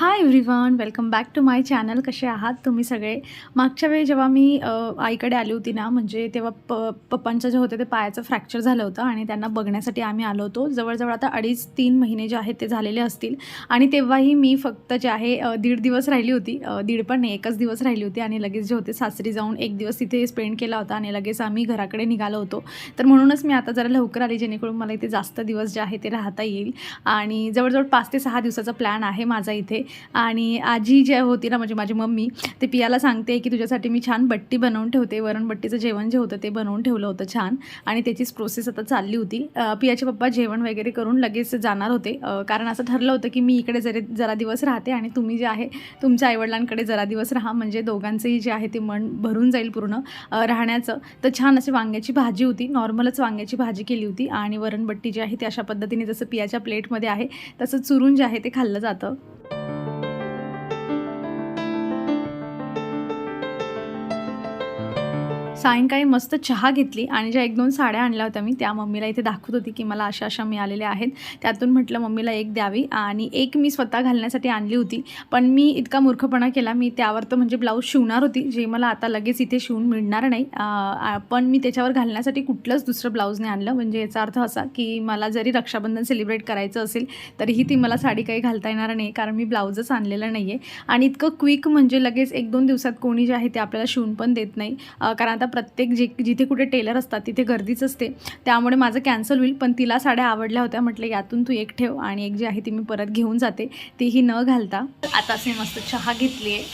Hi everyone welcome back to my channel कसे आहात तुम्ही सगळे? मागच्या वेळी जेव्हा मी आईकडे आली होती ना म्हणजे तेव्हा प पप्पांचं जे होतं ते पायाचं फ्रॅक्चर झालं होतं आणि त्यांना बघण्यासाठी आम्ही आलो होतो. जवळजवळ आता अडीच तीन महिने जे आहेत ते झालेले असतील. आणि तेव्हाही मी फक्त जे आहे दीड दिवस राहिली होती. दीड पण नाही एकच दिवस राहिली होती आणि लगेच जे होते सासरी जाऊन एक दिवस तिथे स्पेंड केला होता आणि लगेच आम्ही घराकडे निघालो होतो. तर म्हणूनच मी आता जरा लवकर आली जेणेकरून मला इथे जास्त दिवस जे आहे ते राहता येईल. आणि जवळजवळ पाच ते सहा दिवसाचा प्लॅन आहे माझा इथे. आणि आजी जे होती ना म्हणजे माझी मम्मी ते पियाला सांगते की तुझ्यासाठी मी छान बट्टी बनवून ठेवते. वरणबट्टीचं जेवण जे होतं ते बनवून ठेवलं होतं छान. आणि त्याचीच प्रोसेस आता चालली होती. पियाचे पप्पा जेवण वगैरे करून लगेच जाणार होते. कारण असं ठरलं होतं की मी इकडे जरी जरा दिवस राहते आणि तुम्ही जे आहे तुमच्या आईवडिलांकडे जरा दिवस राहा. म्हणजे दोघांचंही जे आहे ते मन भरून जाईल पूर्ण राहण्याचं. तर छान अशी वांग्याची भाजी होती. नॉर्मलच वांग्याची भाजी केली होती. आणि वरणबट्टी जी आहे ती अशा पद्धतीने जसं पियाच्या प्लेटमध्ये आहे तसं चुरून जे आहे ते खाल्लं जातं. सायंकाळी मस्त चहा घेतली आणि ज्या एक दोन साड्या आणल्या होत्या मी त्या मम्मीला इथे दाखवत होती की मला अशा अशा मिळालेल्या आहेत. त्यातून म्हटलं मम्मीला एक द्यावी आणि एक मी स्वतः घालण्यासाठी आणली होती. पण मी इतका मूर्खपणा केला मी त्यावर तर म्हणजे ब्लाऊज शिवणार होती जे मला आता लगेच इथे शिवून मिळणार नाही. पण मी त्याच्यावर घालण्यासाठी कुठलंच दुसरं ब्लाऊज नाही आणलं. म्हणजे याचा अर्थ असा की मला जरी रक्षाबंधन सेलिब्रेट करायचं असेल तरीही ती मला साडी काही घालता येणार नाही कारण मी ब्लाऊजच आणलेलं नाही आहे आणि इतकं क्विक म्हणजे लगेच एक दोन दिवसात कोणी जे आहे ते आपल्याला शिवून पण देत नाही. कारण आता प्रत्येक जे जिथे कुठे टेलर असतात तिथे गर्दीच असते. त्यामुळे माझं कॅन्सल होईल पण तिला साड्या आवडल्या होत्या. म्हटलं यातून तू एक ठेव आणि एक जी आहे ती मी परत घेऊन जाते. तीही न घालता आता असे मस्त चहा घेतली आहे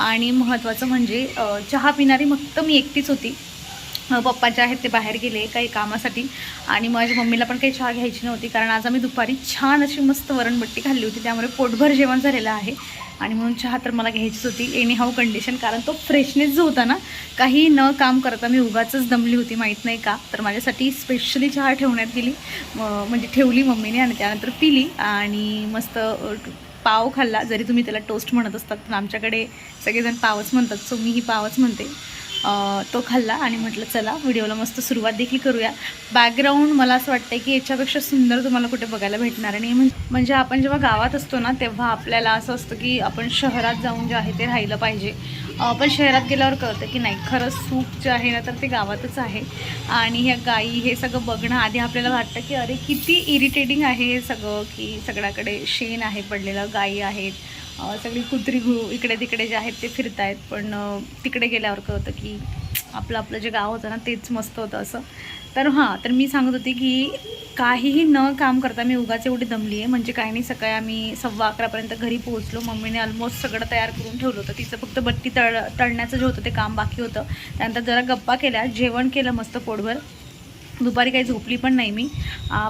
आणि महत्त्वाचं म्हणजे चहा पिणारी फक्त मी एकटीच होती. पप्पा जे आहेत ते बाहेर गेले काही कामासाठी. आणि माझ्या मम्मीला पण काही चहा घ्यायची नव्हती कारण आज आम्ही दुपारी छान अशी मस्त वरणबट्टी खाल्ली होती त्यामुळे पोटभर जेवण झालेलं आहे. आणि म्हणून चहा तर मला घ्यायचीच होती एनी हाऊ कंडिशन कारण तो फ्रेशनेस जो होता ना काही न काम करता मी उगाचच दमली होती माहीत नाही का? तर माझ्यासाठी स्पेशली चहा ठेवण्यात गेली. म्हणजे ठेवली मम्मीने आणि त्यानंतर पिली आणि मस्त पाव खाल्ला. जरी तुम्ही त्याला टोस्ट म्हणत असतात पण आमच्याकडे सगळेजण पावच म्हणतात सो मीही पावच म्हणते. तो खाल्ला आणि म्हटलं चला व्हिडिओला मस्त सुरुवात देखील करूया. बॅकग्राऊंड मला असं वाटतं की याच्यापेक्षा सुंदर तुम्हाला कुठे बघायला भेटणार नाही म्हणजे आपण जेव्हा गावात असतो ना तेव्हा आपल्याला असं असतं की आपण शहरात जाऊन जे आहे ते राहिलं पाहिजे. पण शहरात गेल्यावर कळतं की नाही खरंच सुख जे आहे ना तर ते गावातच आहे. आणि ह्या गाई हे सगळं बघणं आधी आपल्याला वाटतं की अरे किती इरिटेटिंग आहे हे सगळं की सगळ्याकडे शेण आहे पडलेलं गायी आहेत सगळी कुत्री घु इकडे तिकडे जे आहेत ते फिरत आहेत पण तिकडे गेल्यावर कळतं की आपलं आपलं जे गाव होतं ना तेच मस्त होतं असं. तर हां तर मी सांगत होती की काहीही न काम करता मी उगाच एवढी दमली आहे म्हणजे काही नाही सकाळी आम्ही सव्वा अकरापर्यंत घरी पोहोचलो. मम्मीने ऑलमोस्ट सगळं तयार करून ठेवलं होतं. तिचं फक्त बट्टी तळ तळण्याचं जे होतं ते काम बाकी होतं. त्यानंतर जरा गप्पा केल्या. जेवण केलं मस्त पोटभर. दुपारी काही झोपली पण नाही मी.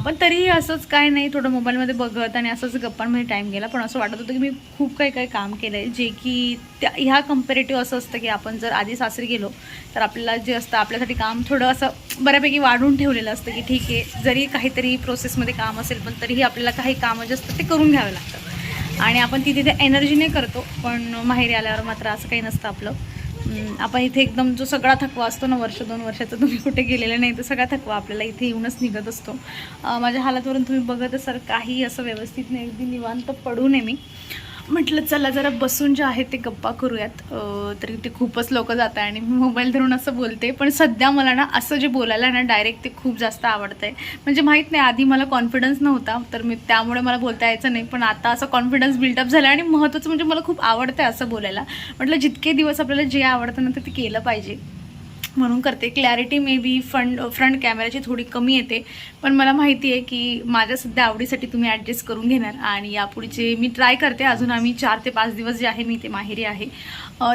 पण तरीही असंच काय नाही थोडं मोबाईलमध्ये बघत आणि असंच गप्पांमध्ये टाईम गेला. पण असं वाटत होतं की मी खूप काही काही काम केलं आहे जे की त्या ह्या कम्पेरेटिव्ह असं असतं की आपण जर आधी सासरी गेलो तर आपल्याला जे असतं आपल्यासाठी काम थोडं असं बऱ्यापैकी वाढून ठेवलेलं असतं की ठीक आहे जरी काहीतरी प्रोसेसमध्ये काम असेल पण तरीही आपल्याला काही कामं जे असतं ते करून घ्यावं लागतं आणि आपण ती तिथे एनर्जीने करतो पण माहेरी आल्यावर मात्र असं काही नसतं आपलं. आपण इथे एकदम जो सगळा थकवा असतो ना वर्ष दोन वर्षाचा तुम्ही कुठे गेलेला नाही तर सगळा थकवा आपल्याला इथे येऊनच निघत असतो. माझ्या हालातवरून तुम्ही बघत असाल काही असं व्यवस्थित नाही अगदी निवांत पडू नये मी. म्हटलं चला जरा बसून जे आहे ते गप्पा करूयात. तरी ते खूपच लोक जात आहे आणि मी मोबाईल धरून असं बोलते पण सध्या मला ना असं जे बोलायला ना डायरेक्ट ते खूप जास्त आवडतं आहे म्हणजे माहीत नाही आधी मला कॉन्फिडन्स नव्हता तर मी त्यामुळे मला बोलता यायचं नाही पण आता असं कॉन्फिडन्स बिल्डअप झाला आणि महत्त्वाचं म्हणजे मला खूप आवडतं आहे असं बोलायला. म्हटलं जितके दिवस आपल्याला जे आवडतं ना ते ते केलं पाहिजे. म्हणून करते. Clarity may be front front कॅमेऱ्याची थोडी कमी येते. पण मला माहिती आहे की माझ्या सध्या आवडीसाठी तुम्ही ॲडजस्ट करून घेणार. आणि यापुढचे मी ट्राय करते. अजून आम्ही चार ते पाच दिवस जे आहे मी ते माहेरी आहे.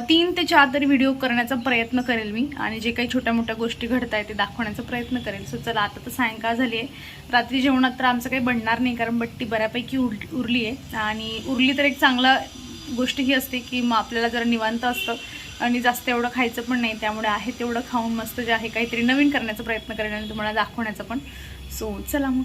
तीन ते चार तरी व्हिडिओ करण्याचा प्रयत्न करेल मी. आणि जे काही छोट्या मोठ्या गोष्टी घडत आहेत ते दाखवण्याचा प्रयत्न करेल. सो चला आता तर सायंकाळ झाली आहे. रात्री जेवणात तर आमचं काही बनणार नाही कारण बट्टी बऱ्यापैकी उर उरली आहे आणि उरली तर एक चांगला गोष्ट ही असते की मग आपल्याला जरा निवांत असतं. आणि जास्त एवढं खायचं पण नाही त्यामुळे आहे तेवढं खाऊन मस्त जे आहे काहीतरी नवीन करण्याचा प्रयत्न करेन आणि तुम्हाला दाखवण्याचा पण. सो चला मग.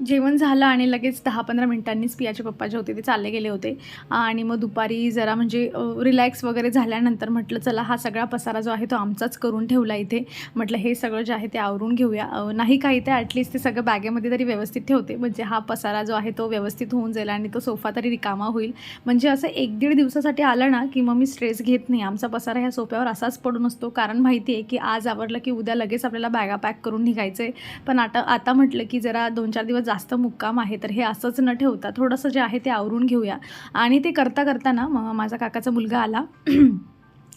जेवण झालं आणि लगेच दहा पंधरा मिनिटांनीच पियाचे पप्पा जे होते ते चालले गेले होते. आणि मग दुपारी जरा म्हणजे रिलॅक्स वगैरे झाल्यानंतर म्हटलं चला हा सगळा पसारा जो आहे तो आमचाच करून ठेवला इथे. म्हटलं हे सगळं जे आहे ते आवरून घेऊया. नाही काही ते ॲटलिस्ट ते सगळं बॅगेमध्ये तरी व्यवस्थित ठेवते. म्हणजे हा पसारा जो आहे तो व्यवस्थित होऊन जाईल आणि तो सोफा तरी रिकामा होईल. म्हणजे असं एक दीड दिवसासाठी आलं ना की मग मी स्ट्रेस घेत नाही. आमचा पसारा ह्या सोफ्यावर असाच पडून असतो कारण माहिती आहे की आज आवरलं की उद्या लगेच आपल्याला बॅगा पॅक करून निघायचं आहे पण आता आता म्हटलं की जरा दोन चार दिवस जास्त मुक्काम आहे तर हे असंच न ठेवता थोडंसं जे आहे ते आवरून घेऊया. आणि ते करता करताना माझा काकाचा मुलगा आला.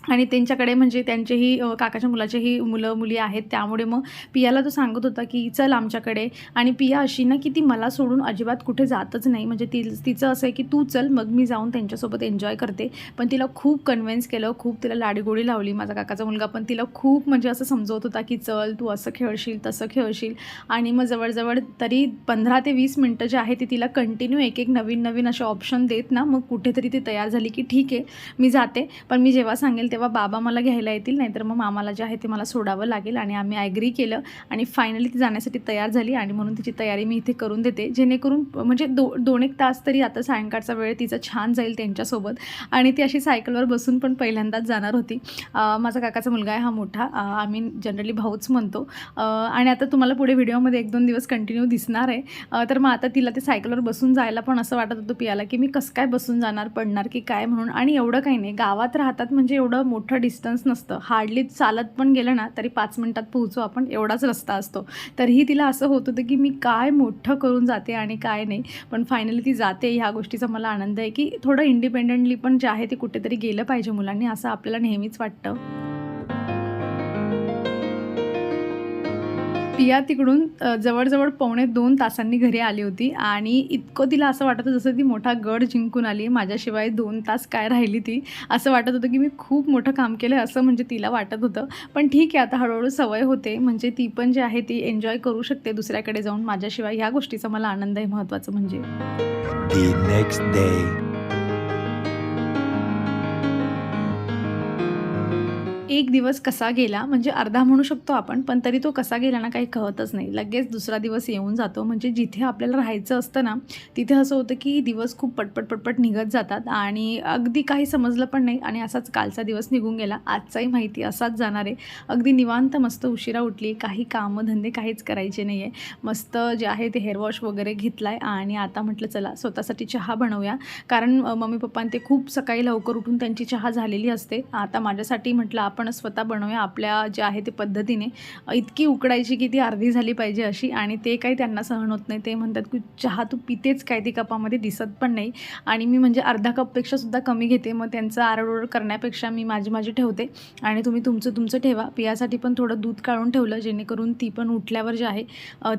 आणि त्यांच्याकडे म्हणजे त्यांचेही काकाच्या मुलाचेही मुलं मुली आहेत. त्यामुळे मग पियाला तो सांगत होता की चल आमच्याकडे. आणि पिया अशी ना की ती मला सोडून अजिबात कुठे जातच नाही. म्हणजे ती तिचं असं आहे की तू चल मग मी जाऊन त्यांच्यासोबत एन्जॉय करते. पण तिला खूप कन्व्हिन्स केलं खूप तिला लाडीगोडी लावली माझा काकाचा मुलगा. पण तिला खूप म्हणजे असं समजवत होता की चल तू असं खेळशील तसं खेळशील. आणि मग जवळजवळ तरी पंधरा ते वीस मिनटं जे आहे ते तिला कंटिन्यू एक एक नवीन नवीन असे ऑप्शन देत ना मग कुठेतरी ती तयार झाली की ठीक आहे मी जाते. पण मी जेव्हा सांगेल तेव्हा तेव्हा बाबा मला घ्यायला येतील नाहीतर मग मामाला जे आहे ते मला सोडावं लागेल आणि आम्ही ॲग्री केलं आणि फायनली ती जाण्यासाठी तयार झाली आणि म्हणून तिची तयारी मी इथे करून देते. जेणेकरून म्हणजे दो दोन एक तास तरी आता सायंकाळचा वेळ तिचा छान जाईल त्यांच्यासोबत. आणि ती अशी सायकलवर बसून पण पहिल्यांदाच जाणार होती. माझा काकाचा मुलगा आहे हा मोठा. आम्ही जनरली भाऊच म्हणतो. आणि आता तुम्हाला पुढे व्हिडिओमध्ये एक दोन दिवस कंटिन्यू दिसणार आहे. तर मग आता तिला ते सायकलवर बसून जायला पण असं वाटत होतं पियाला की मी कसं काय बसून जाणार पडणार की काय म्हणून. आणि एवढं काही नाही. गावात राहतात म्हणजे एवढं मोठं डिस्टन्स नसतं. हार्डली चालत पण गेलं ना तरी पाच मिनटात पोहोचू आपण एवढाच रस्ता असतो. तरीही तिला असं होत होतं की मी काय मोठं करून जाते आणि काय नाही. पण फायनली ती जाते. ह्या गोष्टीचा मला आनंद आहे की थोडं इंडिपेंडेंटली पण जे आहे ते कुठेतरी गेलं पाहिजे मुलांनी असं आपल्याला नेहमीच वाटतं. पिया तिकडून जवळजवळ पावणे दोन तासांनी घरी आली होती आणि इतकं तिला असं वाटत होतं जसं ती मोठा गड जिंकून आली माझ्याशिवाय दोन तास काय राहिली ती. असं वाटत होतं की मी खूप मोठं काम केलं आहे असं म्हणजे तिला वाटत होतं. पण ठीक आहे आता हळूहळू सवय होते. म्हणजे ती पण जी आहे ती एन्जॉय करू शकते दुसऱ्याकडे जाऊन. माझ्याशिवाय ह्या गोष्टीचा मला आनंद आहे महत्त्वाचं म्हणजे. एक दिवस कसा गेला म्हणजे अर्धा म्हणू शकतो आपण पण तरी तो कसा गेला ना काही कळतच नाही. लगेच दुसरा दिवस येऊन जातो. म्हणजे जिथे आपल्याला राहायचं असतं ना तिथे असं होतं की दिवस खूप पटपट पटपट निघत जातात आणि अगदी काही समजलं पण नाही आणि असाच कालचा दिवस निघून गेला. आजचाही माहिती असाच जाणार आहे. अगदी निवांत मस्त उशिरा उठली. काही कामं धंदे काहीच करायचे नाही आहे मस्त जे आहे ते हेअर वॉश वगैरे घेतला आहे आणि आता म्हटलं चला स्वतःसाठी चहा बनवूया. कारण मम्मी पप्पांनी ते खूप सकाळी लवकर उठून त्यांची चहा झालेली असते. आता माझ्यासाठी म्हटलं आपण स्वतः बनवूया आपल्या जे आहे ते पद्धतीने. इतकी उकडायची की ती अर्धी झाली पाहिजे अशी आणि ते काही त्यांना सहन होत नाही. ते म्हणतात की चहा तू पितेच काय ती कपामध्ये दिसत पण नाही. आणि मी म्हणजे अर्धा कपपेक्षा सुद्धा कमी घेते. मग त्यांचं आरडोड करण्यापेक्षा मी माझी माझी ठेवते. आणि तुम्ही तुमचं तुमचं ठेवा. पियासाठी पण थोडं दूध काढून ठेवलं. जेणेकरून ती पण उठल्यावर जे आहे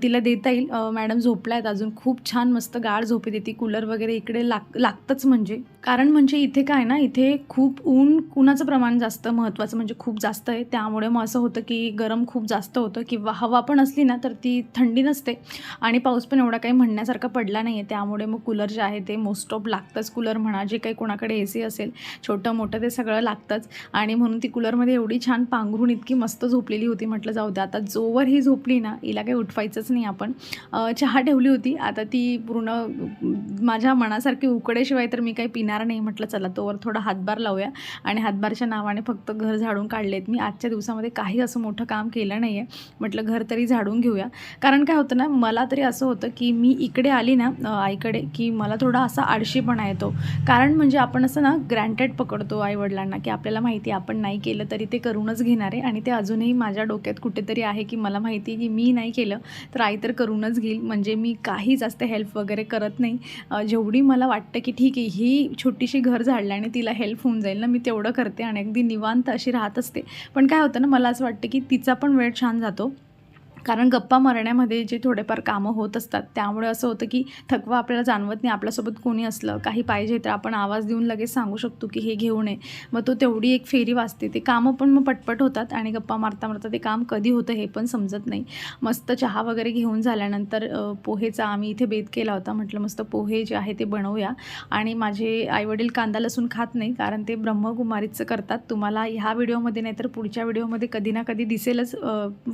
तिला देता येईल. मॅडम झोपल्या आहेत अजून. खूप छान मस्त गाळ झोपे देते. कूलर वगैरे इकडे लाग लागतंच म्हणजे. कारण म्हणजे इथे काय ना इथे खूप ऊन उन्हाचं प्रमाण जास्त महत्त्वाचं म्हणजे म्हणजे खूप जास्त आहे. त्यामुळे मग असं होतं की गरम खूप जास्त होतं किंवा हवा पण असली ना तर ती थंडी नसते. आणि पाऊस पण एवढा काही म्हणण्यासारखा पडला नाही आहे त्यामुळे मग कूलर जे आहे ते मोस्ट ऑफ लागतंच. कूलर म्हणा जे काही कोणाकडे ए सी असेल छोटं मोठं ते सगळं लागतंच. आणि म्हणून ती कूलरमध्ये एवढी छान पांघरून इतकी मस्त झोपलेली होती म्हटलं जाऊ द्या आता जोवर ही झोपली ना हिला काही उठवायचंच नाही आपण. चहा ठेवली होती. आता ती पूर्ण माझ्या मनासारखी उकडेशिवाय तर मी काही पिणार नाही म्हटलं चला तोवर थोडा हातभार लावूया. आणि हातभारच्या नावाने फक्त घर झाडून काढलेत. मी आजच्या दिवसामध्ये काही असं मोठं काम केलं नाही आहे म्हटलं घर तरी झाडून घेऊया. कारण काय होतं ना मला तरी असं होतं की मी इकडे आली ना आईकडे की मला थोडा असा आळशीपणा येतो. कारण म्हणजे आपण असं ना ग्रँटेड पकडतो आईवडिलांना की आपल्याला माहिती आहे आपण नाही केलं तरी ते करूनच घेणार आहे. आणि ते अजूनही माझ्या डोक्यात कुठेतरी आहे की मला माहिती आहे की मी नाही केलं तर आई तर करूनच घेईल. म्हणजे मी काही जास्त हेल्प वगैरे करत नाही. जेवढी मला वाटतं की ठीक आहे ही छोटीशी घर झाडल्याने तिला हेल्प होऊन जाईल ना मी तेवढं करते. आणि अगदी निवांत अशी राहत. असते. पण काय होतं ना मला असं वाटतं की तिचा पण वेळ छान जातो. कारण गप्पा मारण्यामध्ये जे थोडेफार कामं होत असतात त्यामुळे असं होतं की थकवा आपल्याला जाणवत नाही. आपल्यासोबत कोणी असलं काही पाहिजे तर आपण आवाज देऊन लगेच सांगू शकतो की हे घेऊ नये. मग तो तेवढी एक फेरी वाचते ते कामं पण मग पटपट होतात आणि गप्पा मारता मारता ते काम कधी होतं हे पण समजत नाही. मस्त चहा वगैरे घेऊन झाल्यानंतर पोहेचा आम्ही इथे बेत केला होता. म्हटलं मस्त पोहे जे आहे ते बनवूया. आणि माझे आईवडील कांदा लसूण खात नाही कारण ते ब्रह्मकुमारीचं करतात. तुम्हाला ह्या व्हिडिओमध्ये नाही तर पुढच्या व्हिडिओमध्ये कधी ना कधी दिसेलच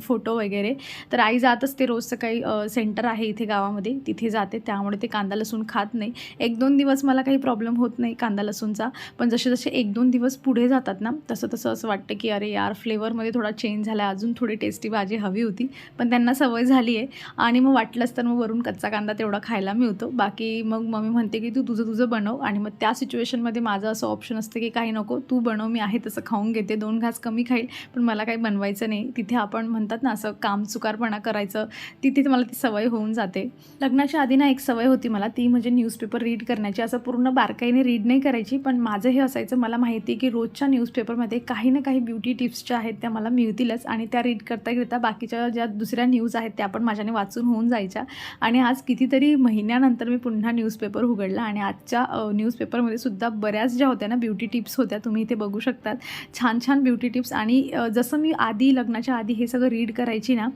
फोटो वगैरे. तर आई जात असते रोज सकाळी सेंटर आहे इथे गावामध्ये तिथे जाते त्यामुळे ते कांदा लसूण खात नाही. एक दोन दिवस मला काही प्रॉब्लेम होत नाही कांदा लसूणचा पण जसे जसे एक दोन दिवस पुढे जातात ना तसं तसं असं वाटतं की अरे यार फ्लेवरमध्ये थोडा चेंज झाला अजून थोडी टेस्टी भाजी हवी होती पण त्यांना सवय झाली आहे आणि मग वाटलंच तर मग वरून कच्चा कांदा तेवढा खायला मिळतो. बाकी मग मम्मी म्हणते की तू तुझं तुझं बनव. आणि मग त्या सिच्युएशनमध्ये माझं असं ऑप्शन असतं की काही नको तू बनव मी आहे तसं खाऊन घेते दोन घास कमी खाईल पण मला काही बनवायचं नाही. तिथे आपण म्हणतात ना असं काम चुकारपणा करायचं तिथे मला ती सवय होऊन जाते. लग्नाच्या आधी ना एक सवय होती मला ती म्हणजे न्यूजपेपर रीड करण्याची. असं पूर्ण बारकाईने रीड नाही करायची पण माझं हे असायचं मला माहिती आहे की रोजच्या न्यूजपेपरमध्ये काही ना काही ब्युटी टिप्स ज्या आहेत त्या मला मिळतीलच आणि त्या रीड करता करता बाकीच्या ज्या दुसऱ्या न्यूज आहेत त्या पण माझ्याने वाचून होऊन जायच्या. आणि आज कितीतरी महिन्यानंतर मी पुन्हा न्यूजपेपर उघडला आणि आजच्या न्यूजपेपरमध्ये सुद्धा बऱ्याच ज्या होत्या ना ब्युटी टिप्स होत्या तुम्ही इथे बघू शकतात. छान छान ब्युटी टिप्स आणि जसं मी आधी लग्नाच्या आधी हे सगळं रीड करायची ना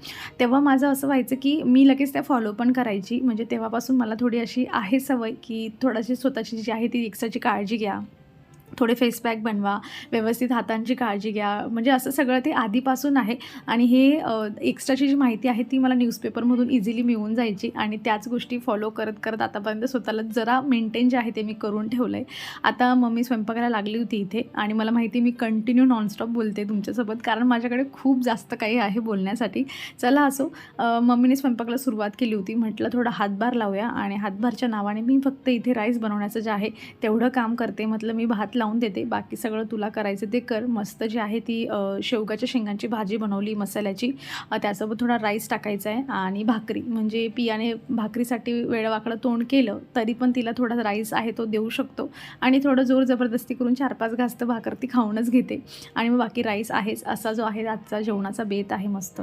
तेव्हा माझं असं व्हायचं की मी लगेच त्या फॉलो पण करायची. म्हणजे तेव्हापासून मला थोडी अशी आहे सवय की थोडीशी स्वतःची जी आहे ती एक्स्ट्राची काळजी घ्या. थोडे फेस पॅक बनवा व्यवस्थित हातांची काळजी घ्या. म्हणजे असं सगळं ते आधीपासून आहे. आणि हे एक्स्ट्राची जी माहिती आहे ती मला न्यूजपेपरमधून इझिली मिळून जायची. आणि त्याच गोष्टी फॉलो करत करत आतापर्यंत स्वतःला जरा मेंटेन जे आहे ते मी करून ठेवलं आहे आता मम्मी स्वयंपाकाला लागली होती इथे आणि मला माहिती मी कंटिन्यू नॉनस्टॉप बोलते तुमच्यासोबत कारण माझ्याकडे खूप जास्त काही आहे बोलण्यासाठी. चला असो मम्मीने स्वयंपाकाला सुरुवात केली होती. म्हटलं थोडा हातभार लावूया आणि हातभारच्या नावाने मी फक्त इथे राईस बनवण्याचं जे आहे तेवढं काम करते. म्हटलं मी भात लावून देते. बाकी सगळं तुला करायचं ते कर. मस्त जी आहे ती शेवगाच्या शेंगांची भाजी बनवली मसाल्याची. त्यासोबत थोडा राईस टाकायचा आहे आणि भाकरी. म्हणजे पियाने भाकरीसाठी वेळवाकडं तोंड केलं तरी पण तिला थोडा राईस आहे तो देऊ शकतो. आणि थोडं जोर जबरदस्ती करून चार पाच घास तर भाकर ती खाऊनच घेते. आणि मग बाकी राईस आहेच. असा जो आहे आजचा जेवणाचा बेत आहे मस्त.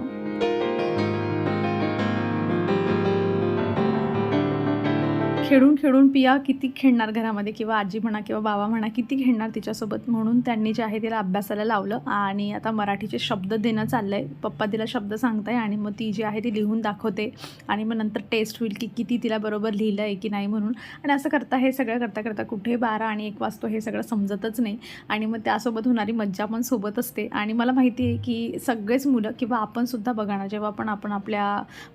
खेळून खेळून पिया किती खेळणार घरामध्ये किंवा आजी म्हणा किंवा बाबा म्हणा किती खेळणार तिच्यासोबत म्हणून त्यांनी जे आहे तिला अभ्यासाला लावलं आणि आता मराठीचे शब्द देणं चाललं आहे पप्पा तिला शब्द सांगताय आणि मग ती जी आहे ती लिहून दाखवते आणि मग नंतर टेस्ट होईल की किती तिला बरोबर लिहिलं आहे की नाही म्हणून. आणि असं करता हे सगळं करता करता कुठे बारा आणि एक वाजतो हे सगळं समजतच नाही. आणि मग त्यासोबत होणारी मज्जा पण सोबत असते. आणि मला माहिती आहे की सगळेच मुलं किंवा आपणसुद्धा बघा ना जेव्हा पण आपण आपल्या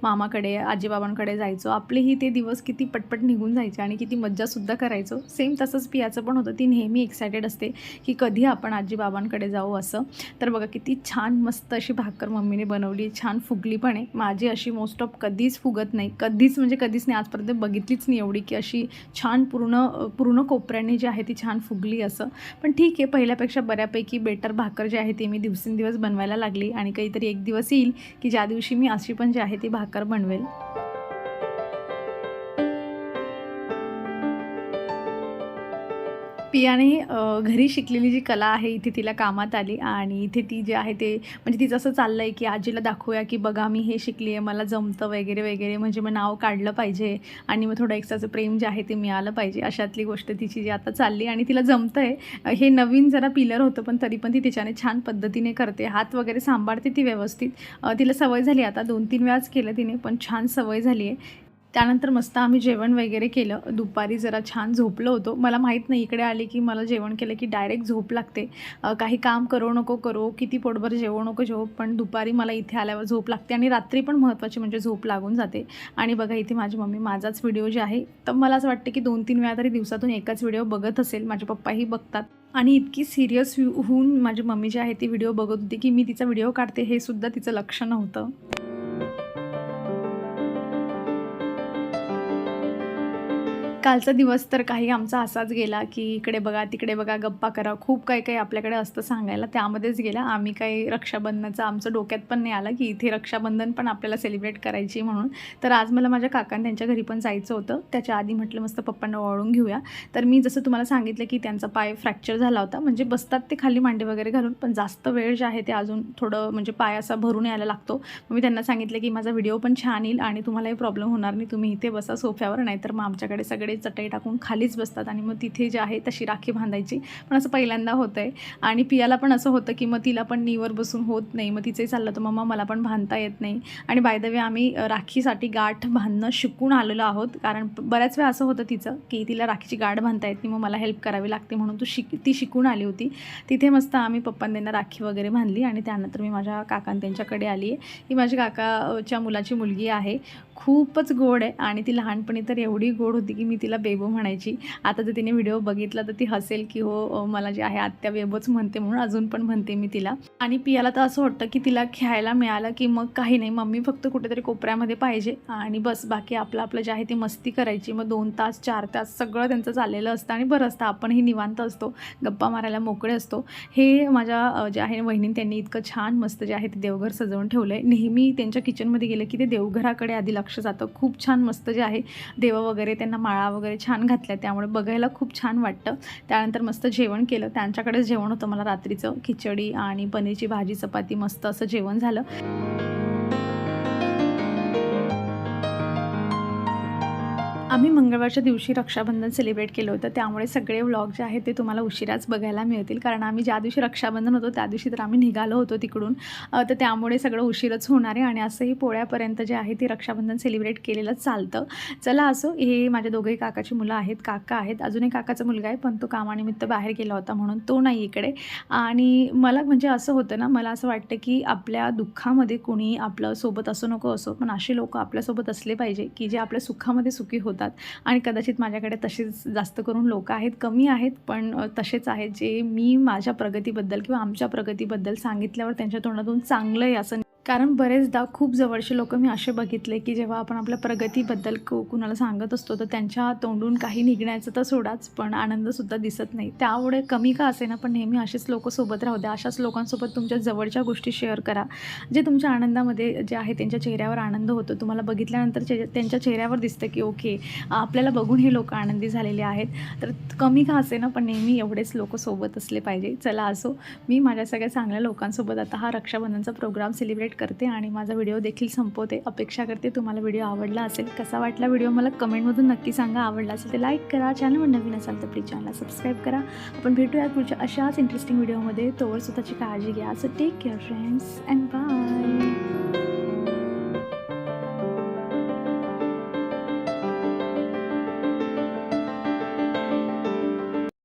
मामाकडे आजीबाबांकडे जायचो आपलेही ते दिवस किती पटपट निघून जायचे आणि किती मज्जासुद्धा करायचो. सेम तसंच पियाचं पण होतं. ती नेहमी एक्सायटेड असते की कधी आपण आजीबाबांकडे जाऊ असं. तर बघा किती छान मस्त अशी भाकर मम्मीने बनवली. छान फुगली पण आहे. माझी अशी मोस्ट ऑफ कधीच फुगत नाही. कधीच म्हणजे कधीच नाही. आजपर्यंत बघितलीच नाही एवढी की अशी छान पूर्ण पूर्ण कोपऱ्याने जी आहे ती छान फुगली असं. पण ठीक आहे. पहिल्यापेक्षा बऱ्यापैकी बेटर भाकर जी आहे ती मी दिवसेंदिवस बनवायला लागली आणि काहीतरी एक दिवस येईल की ज्या दिवशी मी अशी पण जी आहे ती भाकर बनवेल. पियाने घरी शिकलेली जी कला आहे इथे तिला कामात आली आणि इथे ती जे आहे ते म्हणजे तिचं असं चाललं आहे की आजीला दाखवूया की बघा मी हे शिकली आहे मला जमतं वगैरे वगैरे म्हणजे मग नाव काढलं पाहिजे आणि मग थोडं एक्स्ट्राचं प्रेम जे आहे ते मिळालं पाहिजे. अशातली गोष्ट तिची जी आता चालली आणि तिला जमतं आहे हे नवीन जरा पिलर होतं पण तरी पण ती तिच्याने छान पद्धतीने करते. हात वगैरे सांभाळते ती व्यवस्थित. तिला सवय झाली आता दोन तीन वेळाच केलं तिने पण छान सवय झाली आहे त्यानंतर मस्त आम्ही जेवण वगैरे केलं. दुपारी जरा छान झोपलो होतो. मला माहीत नाही इकडे आले की मला जेवण केलं की डायरेक्ट झोप लागते. काही काम करू नको करो किती पोटभर जेवू नको जेवू पण दुपारी मला इथे आल्यावर झोप लागते आणि रात्री पण महत्त्वाची म्हणजे झोप लागून जाते. आणि बघा इथे माझी मम्मी माझाच व्हिडिओ जे आहे तर मला असं वाटतं की दोन तीन वेळा तरी दिवसातून एकाच व्हिडिओ बघत असेल. माझे पप्पाही बघतात. आणि इतकी सिरियस होऊन माझी मम्मी जी आहे ती व्हिडिओ बघत होती की मी तिचा व्हिडिओ काढते हे सुद्धा तिचं लक्ष नव्हतं. कालचा दिवस तर काही आमचा असाच गेला की इकडे बघा तिकडे बघा गप्पा करा. खूप काही काही आपल्याकडे असतं सांगायला. त्यामध्येच गेला. आम्ही काही रक्षाबंधनाचं आमचं डोक्यात पण नाही आलं की इथे रक्षाबंधन पण आपल्याला सेलिब्रेट करायची म्हणून. तर आज मला माझ्या काकांनी त्यांच्या घरी पण जायचं होतं. त्याच्या आधी म्हटलं मस्त पप्पांना ओळून घेऊया. तर मी जसं तुम्हाला सांगितलं की त्यांचा पाय फ्रॅक्चर झाला होता. म्हणजे बसतात ते खाली मांडे वगैरे घालून पण जास्त वेळ जे आहे ते अजून थोडं म्हणजे पाय असा भरून यायला लागतो. मग मी त्यांना सांगितलं की माझा व्हिडिओ पण छान येईल आणि तुम्हालाही प्रॉब्लेम होणार नाही. तुम्ही इथे बसा सोफ्यावर नाहीतर मग आमच्याकडे सगळे सगळे चटई टाकून खालीच बसतात आणि मग तिथे जे आहे तशी राखी बांधायची. पण असं पहिल्यांदा होतं आहे आणि पियाला पण असं होतं की मग तिला पण नीवर बसून होत नाही. मग तिचंही चाललं तर मम्मा मला पण बांधता येत नाही. आणि बाय द वे आम्ही राखीसाठी गाठ बांधणं शिकून आलेलो आहोत. कारण बऱ्याच वेळा असं होतं तिचं की तिला राखीची गाठ बांधता येत नाही. मग मला हेल्प करावी लागते म्हणून तू शिक ती शिकून आली होती. तिथे मस्त आम्ही पप्पांना त्यांना राखी वगैरे बांधली. आणि त्यानंतर मी माझ्या काकां त्यांच्याकडे आली आहे ही माझ्या काकाच्या मुलाची मुलगी आहे. खूपच गोड आहे आणि ती लहानपणी तर एवढी गोड होती की मी तिला बेबो म्हणायची. आता जर तिने व्हिडिओ बघितला तर ती हसेल की हो मला जे आहे आत्या बेबोच म्हणते म्हणून अजून पण म्हणते मी तिला. आणि पियाला तर असं वाटतं की तिला खेळायला मिळालं की मग काही नाही मम्मी फक्त कुठेतरी कोपऱ्यामध्ये पाहिजे आणि बस बाकी आपलं आपलं जे आहे ते मस्ती करायची. मग दोन तास चार तास सगळं त्यांचं चाललेलं असतं आणि बरं असतं आपणही निवांत असतो गप्पा मारायला मोकळे असतो. हे माझ्या जे आहे वहिनी त्यांनी इतकं छान मस्त जे आहे ते देवघर सजवून ठेवलं आहे नेहमी त्यांच्या किचनमध्ये गेलं की ते देवघराकडे आधी लक्ष जातं. खूप छान मस्त जे आहे देवं वगैरे त्यांना माळा वगैरे छान घातल्या त्यामुळे बघायला खूप छान वाटतं. त्यानंतर मस्त जेवण केलं. त्यांच्याकडेच जेवण होतं मला रात्रीचं. खिचडी आणि पनीरची भाजी चपाती मस्त असं जेवण झालं. आम्ही मंगळवारच्या दिवशी रक्षाबंधन सेलिब्रेट केलं होतं. त्यामुळे सगळे व्लॉग जे आहेत ते तुम्हाला उशिराच बघायला मिळतील. कारण आम्ही ज्या दिवशी रक्षाबंधन होतो त्या दिवशी तर आम्ही निघालो होतो तिकडून. तर त्यामुळे सगळं उशीरच होणार आहे आणि असंही पोळ्यापर्यंत जे आहे ते रक्षाबंधन सेलिब्रेट केलेलं चालतं. चला असो हे माझ्या दोघंही काकाची मुलं आहेत काका आहेत. अजूनही काकाचा मुलगा आहे पण तो कामानिमित्त बाहेर गेला होता म्हणून तो नाही इकडे. आणि मला म्हणजे असं होतं ना मला असं वाटतं की आपल्या दुःखामध्ये कोणी आपलं सोबत असो नको असो पण असे लोक आपल्यासोबत असले पाहिजे की जे आपल्या सुखामध्ये सुखी होतं होतात आणि कदाचित माझ्याकडे तसेच जास्त करून लोक आहेत कमी आहेत पण तसेच आहेत जे मी माझ्या प्रगतीबद्दल किंवा आमच्या प्रगतीबद्दल सांगितल्यावर त्यांच्या तोंडातून चांगलं आहे असं कारण बरेचदा खूप जवळचे लोक मी असे बघितले की जेव्हा आपण आपल्या प्रगतीबद्दल कु कुणाला सांगत असतो तर त्यांच्या तोंडून काही निघण्याचं तर सोडाच पण आनंदसुद्धा दिसत नाही. त्यामुळे कमी का असे ना पण नेहमी असेच लोक सोबत राहू द्या. अशाच लोकांसोबत तुमच्या जवळच्या गोष्टी शेअर करा. जे तुमच्या आनंदामध्ये जे आहे त्यांच्या चेहऱ्यावर आनंद होतो. तुम्हाला बघितल्यानंतर चे त्यांच्या चेहऱ्यावर दिसतं की ओके आपल्याला बघून हे लोक आनंदी झालेले आहेत. तर कमी का असे ना पण नेहमी एवढेच लोक सोबत असले पाहिजे. चला असो. मी माझ्या सगळ्या चांगल्या लोकांसोबत आता हा रक्षाबंधनचा प्रोग्राम सेलिब्रेट करते आणि माझा व्हिडिओ देखील संपवते. अपेक्षा करते तुम्हाला व्हिडिओ आवडला असेल कसा वाटला व्हिडिओ मला कमेंटमधून नक्की सांगा. आवडला असेल तर लाईक करा. चॅनलवर नवीन असाल तर प्लीज चॅनलला सबस्क्राईब करा. आपण भेटूया पुढच्या अशाच इंटरेस्टिंग व्हिडिओमध्ये तोवर स्वतःची काळजी घ्या. So take care friends and bye